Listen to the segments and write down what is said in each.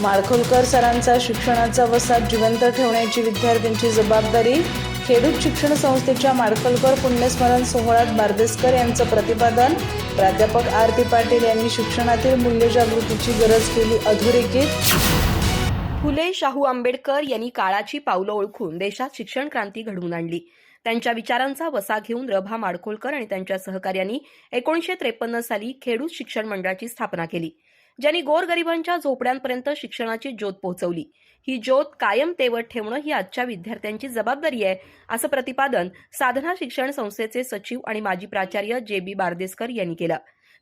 माडखोलकर सरांचा शिक्षणाचा वसात जिवंत ठेवण्याची विद्यार्थ्यांची जबाबदारी. खेडूत शिक्षण संस्थेच्या माडखोलकर पुण्यस्मरण सोहळ्यात बारदेसकर यांचं प्रतिपादन. प्राध्यापक आरती पाटील यांनी शिक्षणातील मूल्यजागृतीची गरज केली अधोरेखित. फुले शाहू आंबेडकर यांनी काळाची पावलं ओळखून देशात शिक्षण क्रांती घडवून आणली. त्यांच्या विचारांचा वसा घेऊन रभा माडखोलकर आणि त्यांच्या सहकार्यांनी एकोणीसशे त्रेपन्न साली खेडूत शिक्षण मंडळाची स्थापना केली ज्यांनी गोरगरिबांच्या झोपड्यांपर्यंत शिक्षणाची ज्योत पोहोचवली. ही ज्योत कायम तेवत ठेवणं ही आजच्या विद्यार्थ्यांची जबाबदारी आहे असं प्रतिपादन साधना शिक्षण संस्थेचे सचिव आणि माजी प्राचार्य जे बी बारदेसकर यांनी केलं.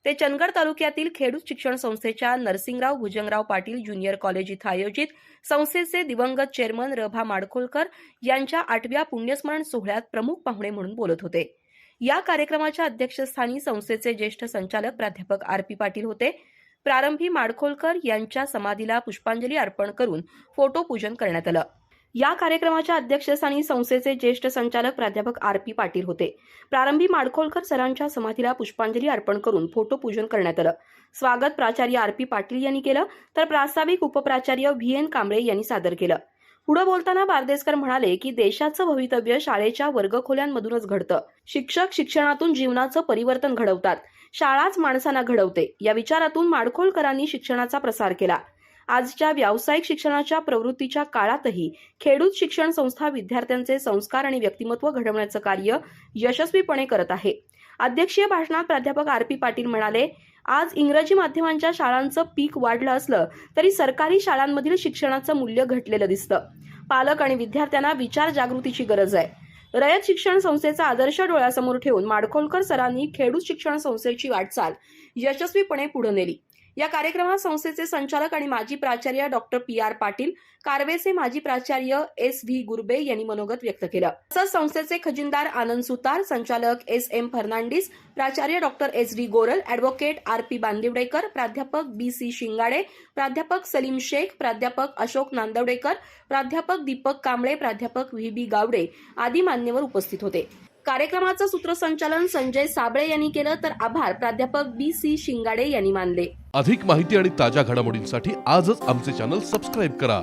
ते चंदगड तालुक्यातील खेडूत शिक्षण संस्थेच्या नरसिंगराव भुजंगराव पाटील ज्युनियर कॉलेज इथं आयोजित संस्थेचे दिवंगत चेअरमन रभा माडखोलकर यांच्या आठव्या पुण्यस्मरण सोहळ्यात प्रमुख पाहुणे म्हणून बोलत होते. या कार्यक्रमाच्या अध्यक्षस्थानी संस्थेचे ज्येष्ठ संचालक प्राध्यापक आर पी पाटील होते. प्रारंभी माडखोलकर यांच्या समाधीला पुष्पांजली अर्पण करून फोटो पूजन करण्यात आलं. या कार्यक्रमाच्या अध्यक्षस्थानी संस्थेचे ज्येष्ठ संचालक प्राध्यापक आर पी पाटील होते. प्रारंभी माडखोलकर सरांच्या समाधीला पुष्पांजली अर्पण करून फोटो पूजन करण्यात आलं. स्वागत प्राचार्य आर पी पाटील यांनी केलं तर प्रास्ताविक उपप्राचार्य व्ही एन कांबळे यांनी सादर केलं. पुढे बोलताना बारदेसकर म्हणाले की देशाचं भवितव्य शाळेच्या वर्गखोल्यांमधूनच घडतं. शिक्षक शिक्षणातून जीवनाचं परिवर्तन घडवतात. शाळाच माणसांना घडवते. या विचारातून माडखोलकरांनी शिक्षणाचा प्रसार केला. आजच्या व्यावसायिक शिक्षणाच्या प्रवृत्तीच्या काळातही खेडूत शिक्षण संस्था विद्यार्थ्यांचे संस्कार आणि व्यक्तिमत्व घडवण्याचं कार्य यशस्वीपणे करत आहे. अध्यक्षीय भाषणात प्राध्यापक आर पी पाटील म्हणाले आज इंग्रजी माध्यमांच्या शाळांचं पीक वाढलं असलं तरी सरकारी शाळांमधील शिक्षणाचं मूल्य घटलेलं दिसतं. पालक आणि विद्यार्थ्यांना विचार जागृतीची गरज आहे. रयत शिक्षण संस्थेचा आदर्श डोळ्यासमोर ठेवून माडखोलकर सरांनी खेडूत शिक्षण संस्थेची वाटचाल यशस्वीपणे पुढे नेली. या कार्यक्रमात संस्थेचे संचालक आणि माजी प्राचार्य डॉक्टर पी आर पाटील कारवेचे माजी प्राचार्य एस व्ही गुरबे यांनी मनोगत व्यक्त केलं. तसंच संस्थेचे खजिनदार आनंद सुतार संचालक एस एम फर्नांडिस प्राचार्य doctor S V Goral advocate R P Bandiwadekar प्राध्यापक बी सी शिंगाडे प्राध्यापक सलीम शेख प्राध्यापक अशोक नांदवडेकर प्राध्यापक दीपक कांबळे प्राध्यापक व्ही बी गावडे आदी मान्यवर उपस्थित होते. कार्यक्रमाचं सूत्रसंचालन संजय साबळे यांनी केलं तर आभार. प्राध्यापक बी सी शिंगाडे यांनी मानले. अधिक माहिती आणि ताज्या घडामोडींसाठी आजच आमचे चॅनल सबस्क्राईब करा.